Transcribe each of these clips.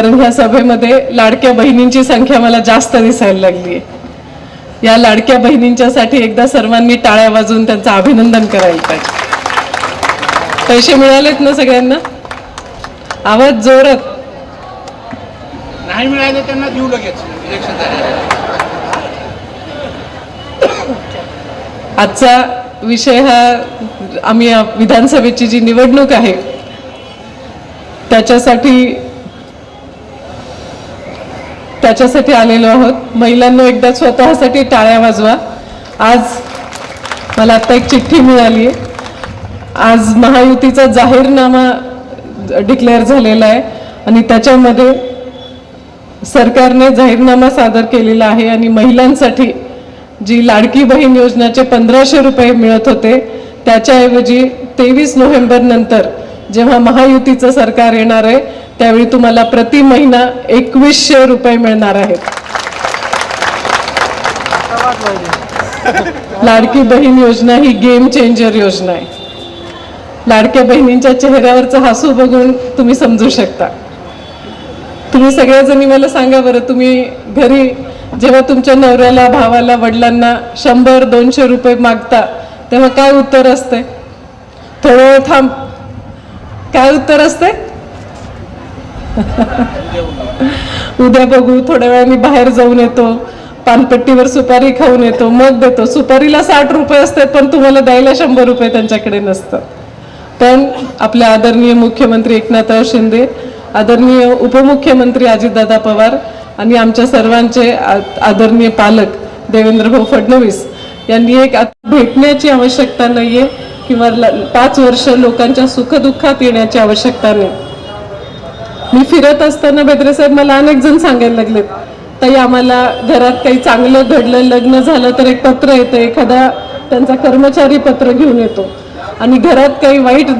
कारण ह्या सभेमध्ये लाडक्या बहिणींची संख्या मला जास्त दिसायला लागली आहे या लाडक्या बहिणींच्यासाठी एकदा सर्वांनी टाळ्या वाजवून त्यांचं अभिनंदन करायला पाहिजे. पैसे मिळालेत ना सगळ्यांना? आवाज जोरात. नाही मिळाले त्यांना देऊ लगेच. आजचा विषय हा आम्ही विधानसभेची जी निवडणूक आहे त्याच्यासाठी त्याच्यासाठी आलेलो आहोत. महिलांना एकदा स्वतःसाठी टाळ्या वाजवा. आज मला आत्ता एक चिठ्ठी मिळाली. आहे आज महायुतीचा जाहीरनामा डिक्लेअर झालेला आहे आणि त्याच्यामध्ये सरकारने जाहीरनामा सादर केलेला आहे आणि महिलांसाठी जी लाडकी बहीण योजनाचे पंधराशे रुपये मिळत होते त्याच्याऐवजी तेवीस नोव्हेंबरनंतर जेव्हा महायुतीचं सरकार येणार आहे त्यावेळी तुम्हाला प्रति महिना एकवीसशे रुपये मिळणार आहेत. लाडकी बहीण योजना ही गेम चेंजर योजना आहे. लाडक्या बहिणींच्या चेहऱ्यावरचं हसू बघून तुम्ही समजू शकता. तुम्ही सगळ्याजणी मला सांगा बरं तुम्ही घरी जेव्हा तुमच्या नवऱ्याला भावाला वडिलांना शंभर दोनशे रुपये मागता तेव्हा काय उत्तर असते? थोडं थांब. काय उत्तर असते? उद्या बघू थोड्या वेळाने बाहेर जाऊन येतो पानपट्टीवर सुपारी खाऊन येतो मग देतो. सुपारीला साठ रुपये असतात पण तुम्हाला द्यायला शंभर रुपये त्यांच्याकडे नसतात. पण आपले आदरणीय मुख्यमंत्री एकनाथराव शिंदे आदरणीय उपमुख्यमंत्री अजितदादा पवार आणि आमच्या सर्वांचे आदरणीय पालक देवेंद्रभाऊ फडणवीस यांनी एक भेटण्याची आवश्यकता नाहीये किंवा पाच वर्ष लोकांच्या सुखदुःखात येण्याची आवश्यकता नाही. मी फिरत असताना बेद्रे साहेब मला अनेक जण सांगायला लागलेत ताई आम्हाला घरात काही चांगलं घडलं लग्न झालं तर एक पत्र येतं एखादा त्यांचा कर्मचारी पत्र घेऊन येतो. आणि घरात काही वाईट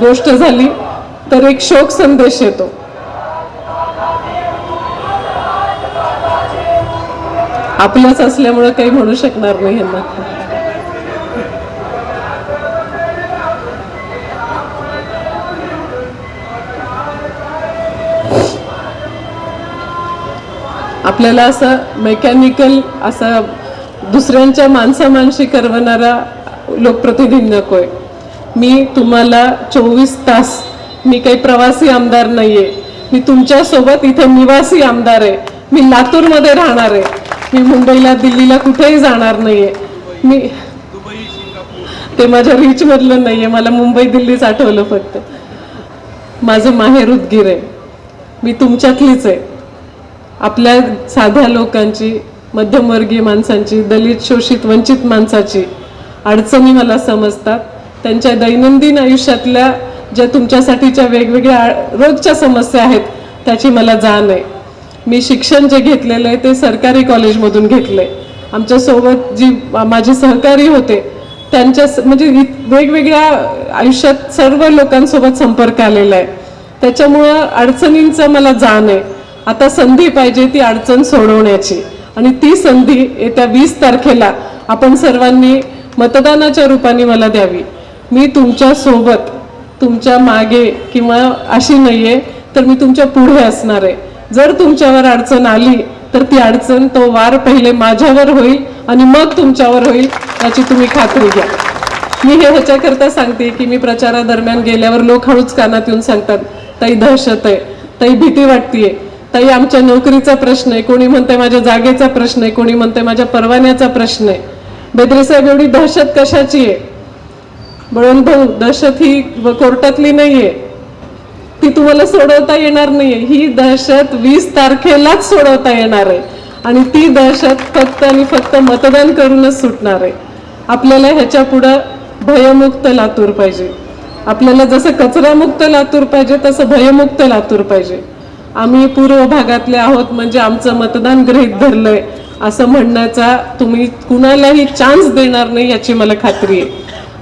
गोष्ट झाली तर एक शोक संदेश येतो. आपलाच असल्यामुळं काही म्हणू शकणार नाही यांना आपल्याला असं मेकॅनिकल असा दुसऱ्यांच्या माणसामानशी करवणारा लोकप्रतिनिधी आहे. मी तुम्हाला चोवीस तास मी काही प्रवासी आमदार नाही आहे मी तुमच्यासोबत इथे निवासी आमदार आहे. मी लातूरमध्ये राहणार आहे. मी मुंबईला दिल्लीला कुठेही जाणार नाही आहे मी ते माझ्या रीचमधलं नाही आहे मला मुंबई दिल्लीच आठवलं फक्त. माझं माहेर उदगीर आहे. मी तुमच्यातलीच आहे. आपल्या साध्या लोकांची मध्यमवर्गीय माणसांची दलित शोषित वंचित माणसाची अडचणी मला समजतात. त्यांच्या दैनंदिन आयुष्यातल्या ज्या तुमच्यासाठीच्या वेगवेगळ्या रोजच्या समस्या आहेत त्याची मला जाण आहे. मी शिक्षण जे घेतलेलं आहे ते सरकारी कॉलेजमधून घेतलं आहे आमच्यासोबत जी माझे सहकारी होते त्यांच्या म्हणजे वेगवेगळ्या आयुष्यात सर्व लोकांसोबत संपर्क आलेला आहे. त्याच्यामुळं अडचणींचं मला जाण आहे. आता संधी पाहिजे ती अडचण सोडवण्याची. आणि ती संधी येत्या वीस तारखेला आपण सर्वांनी मतदानाच्या रूपाने मला द्यावी. मी तुमच्यासोबत तुमच्या मागे किंवा अशी नाहीये तर मी तुमच्यापुढे असणार आहे. जर तुमच्यावर अडचण आली तर ती अडचण तो वार पहिले माझ्यावर होईल आणि मग तुमच्यावर होईल याची तुम्ही खात्री घ्या. मी हे ह्याच्याकरता सांगते की मी प्रचारादरम्यान गेल्यावर लोक हळूच कानात येऊन सांगतात ताई दहशत आहे ताई भीती वाटतीये ताई आमच्या नोकरीचा प्रश्न आहे. कोणी म्हणते माझ्या जागेचा प्रश्न आहे कोणी म्हणते माझ्या परवान्याचा प्रश्न आहे. बेदरे साहेब एवढी दहशत कशाची आहे? बळवंत भाऊ दहशत ही कोर्टातली कोर्टातली नाहीये. ती तुम्हाला सोडवता येणार नाहीये. ही दहशत वीस तारखेलाच सोडवता येणार आहे. आणि ती दहशत फक्त आणि फक्त मतदान करूनच सुटणार आहे. आपल्याला ह्याच्या पुढं भयमुक्त लातूर पाहिजे. आपल्याला जसं कचरामुक्त लातूर पाहिजे तसं भयमुक्त लातूर पाहिजे. आम्ही पूर्व भागातले आहोत म्हणजे आमचं मतदान गृहीत धरलंय. असं म्हणण्याचा तुम्ही कुणालाही चान्स देणार नाही याची मला खात्री आहे.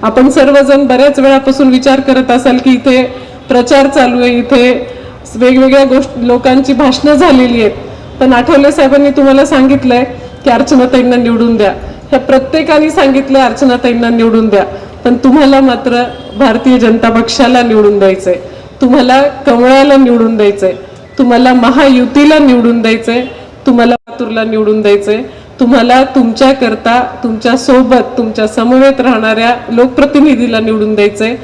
आपण सर्वजण बऱ्याच वेळापासून विचार करत असाल की इथे प्रचार चालू आहे इथे वेगवेगळ्या गोष्ट लोकांची भाषणं झालेली आहेत. पण आठवले साहेबांनी तुम्हाला सांगितलंय की अर्चनाताईंना निवडून द्या. ह्या प्रत्येकाने सांगितलंय अर्चनाताईंना निवडून द्या. पण तुम्हाला मात्र भारतीय जनता पक्षाला निवडून द्यायचंय. तुम्हाला कमळाला निवडून द्यायचंय. तुम्हाला महायुतीला निवडून द्यायचंय तुम्हाला लातूरला निवडून द्यायचंय तुम्हाला तुमच्याकरता तुमच्यासोबत तुमच्या समवेत राहणाऱ्या लोकप्रतिनिधीला निवडून द्यायचंय.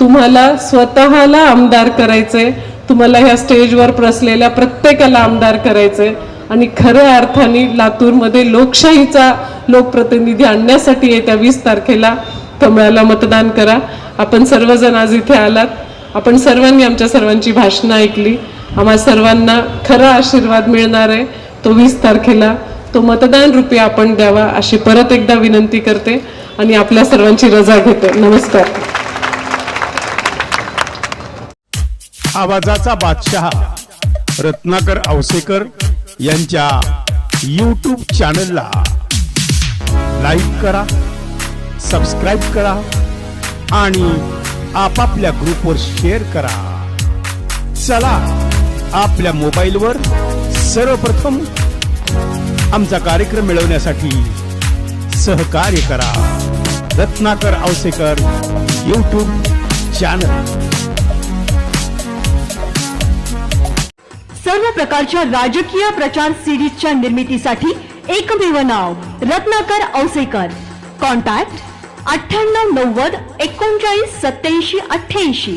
तुम्हाला स्वतःला आमदार करायचंय. तुम्हाला ह्या स्टेजवर प्रसलेल्या प्रत्येकाला आमदार करायचंय. आणि खऱ्या अर्थाने लातूरमध्ये लोकशाहीचा लोकप्रतिनिधी आणण्यासाठी येत्या वीस तारखेला कमळाला मतदान करा. आपण सर्वजण आज इथे आलात. आपण सर्वांनी आमच्या सर्वांची भाषणं ऐकली. आम्हा सर्वांना खरा आशीर्वाद मिळणार आहे. तो वीस तारखेला तो मतदान रुपये आपण द्यावा अशी परत एकदा विनंती करते आणि आपल्या सर्वांची रजा घेते. नमस्कार. आवाजाचा बादशहा रत्नाकर औसेकर यांच्या यूट्यूब चॅनलला लाईक करा सबस्क्राईब करा आणि आपापल्या ग्रुपवर शेअर करा. चला आपल्या मोबाईलवर सर्वप्रथम आमचा कार्यक्रम मिळवण्यासाठी सहकार्य करा. रत्नाकर औसेकर यूट्यूब चॅनल सर्व प्रकारच्या राजकीय प्रचार सिरीजच्या निर्मितीसाठी एकमेव नाव रत्नाकर औसेकर कॉन्टॅक्ट अठ्ठ्याण्णव नव्वद एकोणचाळीस सत्याऐंशी अठ्ठ्याऐंशी.